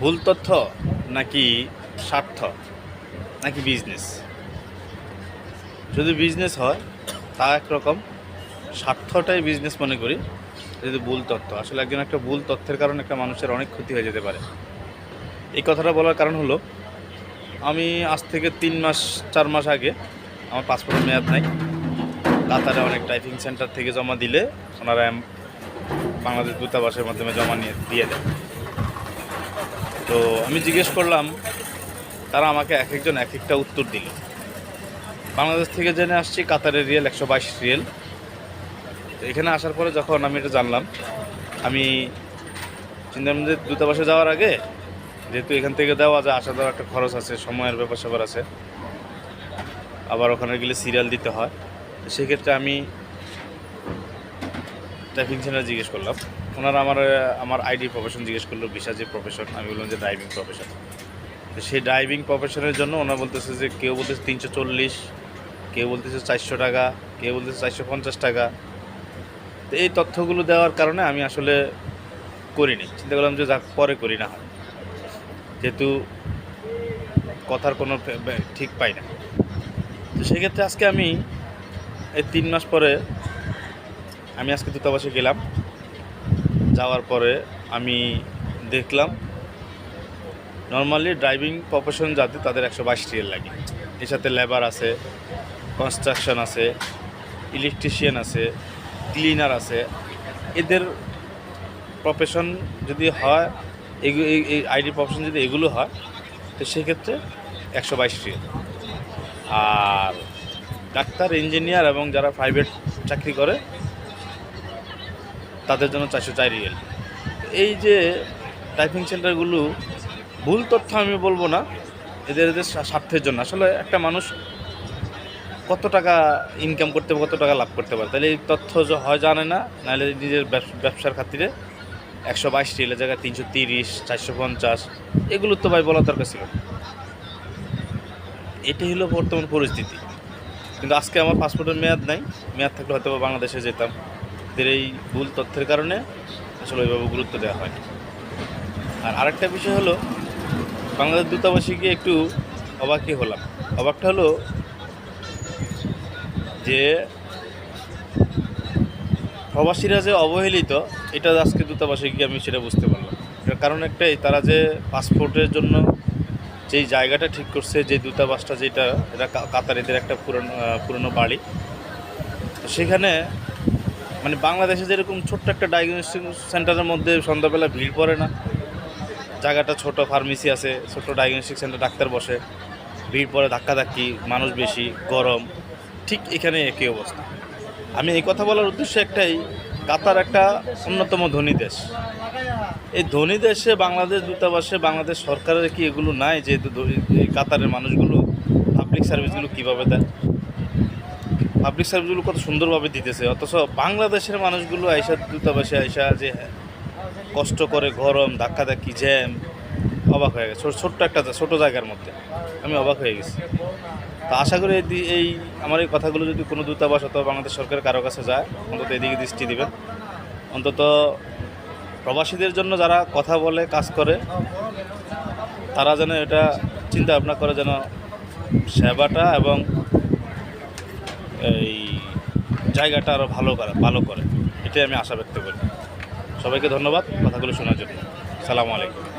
ভুল তথ্য নাকি স্বার্থ নাকি বিজনেস যদি বিজনেস হয়, তা একরকম। স্বার্থটাই বিজনেস মনে করি, যদি ভুল তথ্য। আসলে একজন একটা ভুল তথ্যের কারণে একটা মানুষের অনেক ক্ষতি হয়ে যেতে পারে। এই কথাটা বলার কারণ হলো, আমি আজ থেকে তিন মাস, চার মাস আগে আমার পাসপোর্টের মেয়াদ নাই। কাতারে অনেক টাইপিং সেন্টার থেকে জমা দিলে ওনারা বাংলাদেশ দূতাবাসের মাধ্যমে জমা নিয়ে দিয়ে দেয়। তো আমি জিজ্ঞেস করলাম, তারা আমাকে এক একজন এক একটা উত্তর দিল। বাংলাদেশ থেকে জেনে আসছি কাতারের রিয়েল একশো বাইশ রিয়েল। তো এখানে আসার পরে যখন আমি এটা জানলাম, আমি চিন্তা যে দূতাবাসে যাওয়ার আগে, যেহেতু এখান থেকে দেওয়া যায়, আসা দেওয়ার একটা খরচ আছে, সময়ের ব্যাপার স্যাপার আছে, আবার ওখানে গেলে সিরিয়াল দিতে হয়। সেক্ষেত্রে আমি ট্রাফিক সেন্টার জিজ্ঞেস করলাম ওনারা আমার আমার আইডি প্রফেশন জিজ্ঞেস করল, ভিসা যে প্রফেশন আমি বললাম যে ড্রাইভিং প্রফেশন তো সেই ড্রাইভিং প্রফেশনের জন্য ওনারা বলতেছে যে, কেউ বলতেছে তিনশো চল্লিশ, কেউ বলতেছে চারশো টাকা, কেউ বলতেছে চারশো পঞ্চাশ টাকা। তো এই তথ্যগুলো দেওয়ার কারণে আমি আসলে করিনি। চিন্তা করলাম যে যাক, পরে করি না হয়। যেহেতু কথার কোনো ঠিক পাই না। তো সেক্ষেত্রে আজকে আমি এই তিন মাস পরে, আমি আজকে দূতাবাসে গেলাম। যাওয়ার পরে আমি দেখলাম নর্মালি ড্রাইভিং প্রফেশন যাতে তাদের একশো বাইশ রিয়েল লাগে। এর সাথে লেবার আছে কনস্ট্রাকশন আছে ইলেকট্রিশিয়ান আছে ক্লিনার আছে। এদের প্রফেশন যদি হয় এই আইডি প্রফেশন যদি এগুলো হয়, তো সেক্ষেত্রে একশো বাইশ রিয়েল আর ডাক্তার ইঞ্জিনিয়ার এবং যারা প্রাইভেট চাকরি করে তাদের জন্য চারশো চার রিয়েল। এই যে টাইপিং সেন্টারগুলো ভুল তথ্য আমি বলব না এদের এদের স্বা- স্বার্থের জন্য। আসলে একটা মানুষ কত টাকা ইনকাম করতে পারে, কত টাকা লাভ করতে পারে? তাহলে এই তথ্য হয় জানে না নাহলে নিজের ব্যবস- ব্যবসার খাতিরে একশো বাইশ রিয়েলের জায়গায় তিনশো তিরিশ চারশো পঞ্চাশ এগুলো তো ভাই বলার দরকার ছিল। এটাই হলো বর্তমান পরিস্থিতি। কিন্তু আজকে আমার পাসপোর্টের মেয়াদ নাই মেয়াদ থাকলে হয়তো বাংলাদেশে যেতাম। এদের এই ভুল তথ্যের কারণে আসলে ওইভাবে গুরুত্ব দেওয়া হয় আর আরেকটা বিষয় হলো, বাংলাদেশ দূতাবাসে গিয়ে একটু অবাকই হলাম। অবাকটা হলো যে প্রবাসীরা যে অবহেলিত, এটা আজকে দূতাবাসে গিয়ে আমি সেটা বুঝতে পারলাম। এটার কারণ একটাই, তারা যে পাসপোর্টের জন্য যেই জায়গাটা ঠিক করছে, যে দূতাবাসটা যেটা, এটা কাতারিদের একটা পুরনো পুরনো বাড়ি। তো সেখানে মানে বাংলাদেশে যেরকম ছোট্ট একটা ডায়াগনস্টিক সেন্টারের মধ্যে সন্ধ্যাবেলা ভিড় পড়ে না, জায়গাটা ছোট ফার্মেসি আছে ছোট ডায়াগনস্টিক সেন্টার ডাক্তার বসে, ভিড় পড়ে, ধাক্কাধাক্কি, মানুষ বেশি, গরম, ঠিক এখানে একই অবস্থা। আমি এই কথা বলার উদ্দেশ্য একটাই, কাতার একটা অন্যতম ধনী দেশ। এই ধনী দেশে বাংলাদেশ দূতাবাসে, বাংলাদেশ সরকারের কি এগুলো নাই যে কাতারের মানুষগুলো পাবলিক সার্ভিসগুলো কীভাবে দেয়? পাবলিক সার্ভিসগুলো কত সুন্দরভাবে দিতেছে। অথচ বাংলাদেশের মানুষগুলো আইসা দূতাবাসে আইসা যে কষ্ট করে গরম, ধাক্কাধাক্কি, জ্যাম, অবাক হয়ে গেছে। ছোট- ছোট্ট একটা ছোট জায়গার মধ্যে আমি অবাক হয়ে গেছি। তো আশা করি এই এই আমার এই কথাগুলো যদি কোনো দূতাবাস অথবা বাংলাদেশ সরকারের কারও কাছে যায়, অন্তত এদিকে দৃষ্টি দিবেন। অন্তত প্রবাসীদের জন্য যারা কথা বলে, কাজ করে, তারা যেন এটা চিন্তা ভাবনা করে যেন সেবাটা এবং এই জায়গাটা আরও ভালো করে ভালো করে। এটাই আমি আশা ব্যক্ত করি। সবাইকে ধন্যবাদ। কথাগুলো শোনার জন্য। সালামু আলাইকুম।